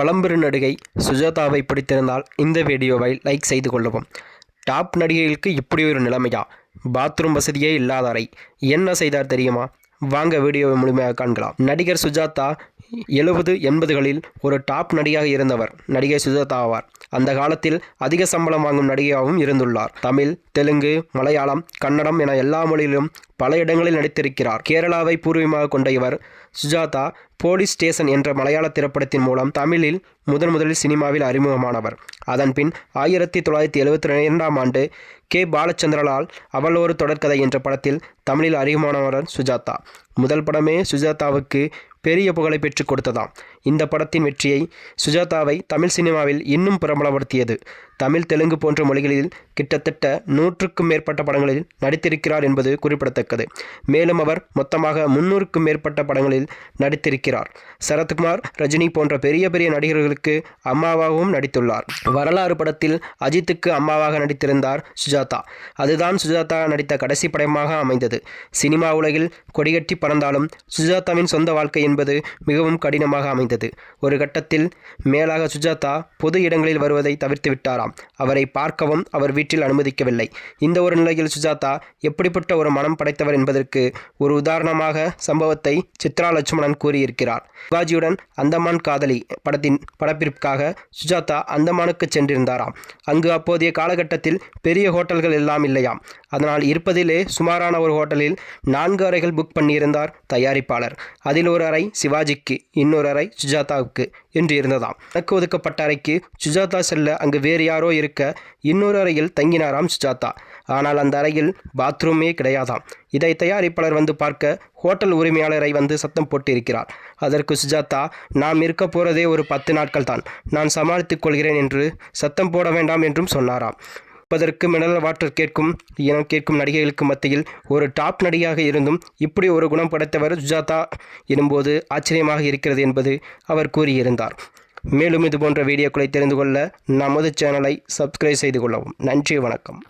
பழம்பெரு நடிகை சுஜாதாவை பிடித்திருந்தால் இந்த வீடியோவை லைக் செய்து கொள்ளவும். டாப் நடிகைகளுக்கு இப்படி ஒரு நிலைமையா? பாத்ரூம் வசதியே இல்லாத அறை என்ன செய்தார் தெரியுமா? வாங்க வீடியோவை முழுமையாக காண்கலாம். நடிகர் சுஜாதா எழுபது எண்பதுகளில் ஒரு டாப் நடிகையாக இருந்தவர் நடிகை சுஜாதா ஆவார். அந்த காலத்தில் அதிக சம்பளம் வாங்கும் நடிகையாகவும் இருந்துள்ளார். தமிழ் தெலுங்கு மலையாளம் கன்னடம் என எல்லா மொழியிலும் பல இடங்களில் நடித்திருக்கிறார். கேரளாவை பூர்வீகமாக கொண்ட இவர் சுஜாதா போலீஸ் ஸ்டேஷன் என்ற மலையாள திரைப்படத்தின் மூலம் தமிழில் முதன் முதலில் சினிமாவில் அறிமுகமானவர். அதன்பின் ஆயிரத்தி தொள்ளாயிரத்தி எழுபத்தி இரண்டாம் ஆண்டு கே. பாலச்சந்திரலால் அவள் ஒரு தொடர்கதை என்ற படத்தில் தமிழில் அறிமுகமானவர் சுஜாதா. முதல் படமே சுஜாதாவுக்கு பெரிய புகழை பெற்றுக் கொடுத்ததாம். இந்த படத்தின் வெற்றியை சுஜாதாவை தமிழ் சினிமாவில் இன்னும் பிரபலப்படுத்தியது. தமிழ் தெலுங்கு போன்ற மொழிகளில் கிட்டத்தட்ட நூற்றுக்கும் மேற்பட்ட படங்களில் நடித்திருக்கிறார் என்பது குறிப்பிடத்தக்கது. மேலும் அவர் மொத்தமாக முன்னூறுக்கும் மேற்பட்ட படங்களில் நடித்திருக்கிறார். சரத்குமார் ரஜினி போன்ற பெரிய பெரிய நடிகர்களுக்கு அம்மாவாகவும் நடித்துள்ளார். வரலாறு படத்தில் அஜித்துக்கு அம்மாவாக நடித்திருந்தார் சுஜாதா. அதுதான் சுஜாதா நடித்த கடைசி படமாக அமைந்தது. சினிமா உலகில் கொடிகட்டி பறந்தாலும் சுஜாதாவின் சொந்த வாழ்க்கையின் என்பது மிகவும் கடினமாக அமைந்தது. ஒரு கட்டத்தில் மேலாக சுஜாதா பொது இடங்களில் வருவதை தவிர்த்து விட்டாராம். அவரை பார்க்கவும் அவர் வீட்டில் அனுமதிக்கவில்லை. இந்த ஒரு நிலையில் சுஜாதா எப்படிப்பட்ட ஒரு மனம் படைத்தவர் என்பதற்கு ஒரு உதாரணமாக சம்பவத்தை சித்ரா லட்சுமணன் கூறியிருக்கிறார். சிவாஜியுடன் அந்தமான் காதலி படத்தின் படப்பிற்காக சுஜாதா அந்தமானுக்கு சென்றிருந்தாராம். அங்கு அப்போதைய காலகட்டத்தில் பெரிய ஹோட்டல்கள் எல்லாம் இல்லையாம். அதனால் இருப்பதிலே சுமாரான ஒரு ஹோட்டலில் நான்கு அறைகள் புக் பண்ணியிருந்தார் தயாரிப்பாளர். அதில் ஒரு அறை சிவாஜிக்கு இன்னொரு அறை சுஜாதாவுக்கு என்று இருந்ததாம். தனக்கு ஒதுக்கப்பட்ட அறைக்கு சுஜாதா செல்ல அங்கு வேறு யாரோ இருக்க இன்னொரு அறையில் தங்கினாராம் சுஜாதா. ஆனால் அந்த அறையில் பாத்ரூமே கிடையாதாம். இதை தயாரிப்பாளர் வந்து பார்க்க ஹோட்டல் உரிமையாளரை வந்து சத்தம் போட்டிருக்கிறார். அதற்கு சுஜாதா நாம் இருக்க போகிறதே ஒரு பத்து நாட்கள் தான் நான் சமாளித்துக் கொள்கிறேன் என்று சத்தம் போட வேண்டாம் என்றும் சொன்னாராம். இப்பதற்கு மினரல் வாட்டர் கேட்கும் இனம் கேட்கும் நடிகைகளுக்கு மத்தியில் ஒரு டாப் நடிகையாக இருந்தும் இப்படி ஒரு குணம் படைத்தவர் சுஜாதா எனும்போது ஆச்சரியமாக இருக்கிறது என்பது அவர் கூறியிருந்தார். மேலும் இதுபோன்ற வீடியோக்களை தெரிந்து கொள்ள நமது சேனலை சப்ஸ்கிரைப் செய்து கொள்ளவும். நன்றி வணக்கம்.